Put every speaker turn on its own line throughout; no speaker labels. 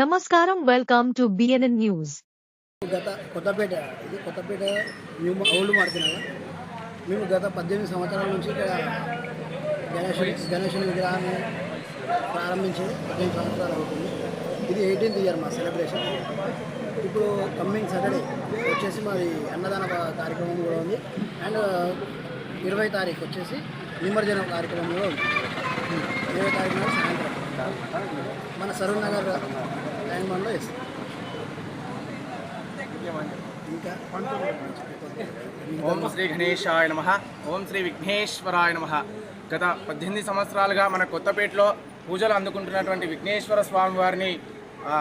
నమస్కారం welcome to BNN news
గత కొత్తపేట ఇది కొత్తపేట మేము ఓల్డ్ మార్చినగా మేము గత పద్దెనిమిది సంవత్సరాల నుంచి ఇక్కడ గణేష్ గణేశుని విగ్రహాన్ని ప్రారంభించి పద్దెనిమిది సంవత్సరాలు అవుతుంది. ఇది ఎయిటీన్త్ ఇయర్ మా సెలబ్రేషన్ ఇప్పుడు కమ్మింగ్ సాటర్డే వచ్చేసి మాది అన్నదాన కార్యక్రమం కూడా ఉంది. అండ్ uh, ఇరవై తారీఖు వచ్చేసి నిమజ్జనం కార్యక్రమం కూడా ఉంది. ఇరవై తారీఖు సాయంత్రం. సరూర్ నగర్ ట్యాంక్ వేస్తాం. ఇంకా
ఓం శ్రీ గణేశాయ నమ. ఓం శ్రీ విఘ్నేశ్వరాయ నమ. గత పద్దెనిమిది సంవత్సరాలుగా మన కొత్తపేటలో పూజలు అందుకుంటున్నటువంటి విఘ్నేశ్వర స్వామి వారిని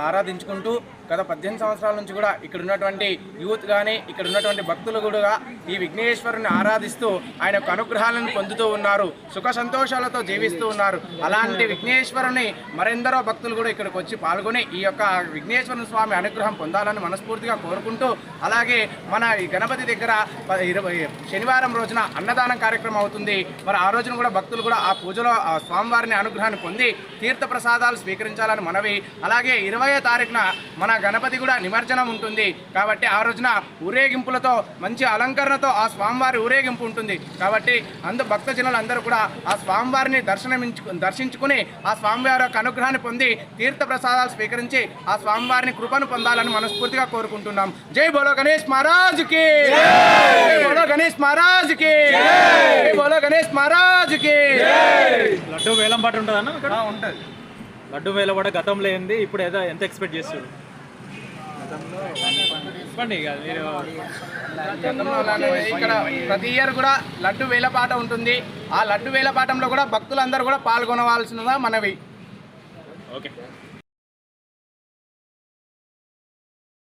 ఆరాధించుకుంటూ గత పద్దెనిమిది సంవత్సరాల నుంచి కూడా ఇక్కడ ఉన్నటువంటి యూత్ కానీ ఇక్కడ ఉన్నటువంటి భక్తులు కూడా ఈ విఘ్నేశ్వరుని ఆరాధిస్తూ ఆయన యొక్క అనుగ్రహాలను పొందుతూ ఉన్నారు సుఖ సంతోషాలతో జీవిస్తూ ఉన్నారు. అలాంటి విఘ్నేశ్వరుని మరెందరో భక్తులు కూడా ఇక్కడికి వచ్చి పాల్గొని ఈ యొక్క విఘ్నేశ్వరుని స్వామి అనుగ్రహం పొందాలని మనస్ఫూర్తిగా కోరుకుంటూ అలాగే మన ఈ గణపతి దగ్గర ఇరవై శనివారం రోజున అన్నదానం కార్యక్రమం అవుతుంది. మరి ఆ రోజున కూడా భక్తులు కూడా ఆ పూజలో ఆ స్వామివారిని అనుగ్రహాన్ని పొంది తీర్థ ప్రసాదాలు స్వీకరించాలని మనవి అలాగే ఇరవై ఇరవయో తారీఖున మన గణపతి కూడా నిమజ్జనం ఉంటుంది. కాబట్టి ఆ రోజున ఊరేగింపులతో మంచి అలంకరణతో ఆ స్వామివారి ఊరేగింపు ఉంటుంది. కాబట్టి అందు భక్తజనులు అందరూ కూడా ఆ స్వామివారిని దర్శనమించు దర్శించుకుని ఆ స్వామివారి యొక్క అనుగ్రహాన్ని పొంది తీర్థ ప్రసాదాలు స్వీకరించి ఆ స్వామివారిని కృపను పొందాలని మనస్ఫూర్తిగా కోరుకుంటున్నాం. జై బోలో గణేష్ మహారాజ్కి! జై బోలో గణేష్ మహారాజ్కి! జై బోలో గణేష్
లడ్డు వేలం పాట ఉంటుందన్న
ఉంటది.
లడ్డు వేలం పాట గతంలో ఏంది? ఇప్పుడు ఏదో ఎంత ఎక్స్పెక్ట్ చేస్తారు చెప్పండి ఇక మీరు
గతంలో అలానే ఇక్కడ ప్రతి ఇయర్ కూడా లడ్డు వేలపాట ఉంటుంది. ఆ లడ్డు వేలపాటంలో కూడా భక్తులందరూ కూడా పాల్గొనవలసినదా మనవి?
ఓకే.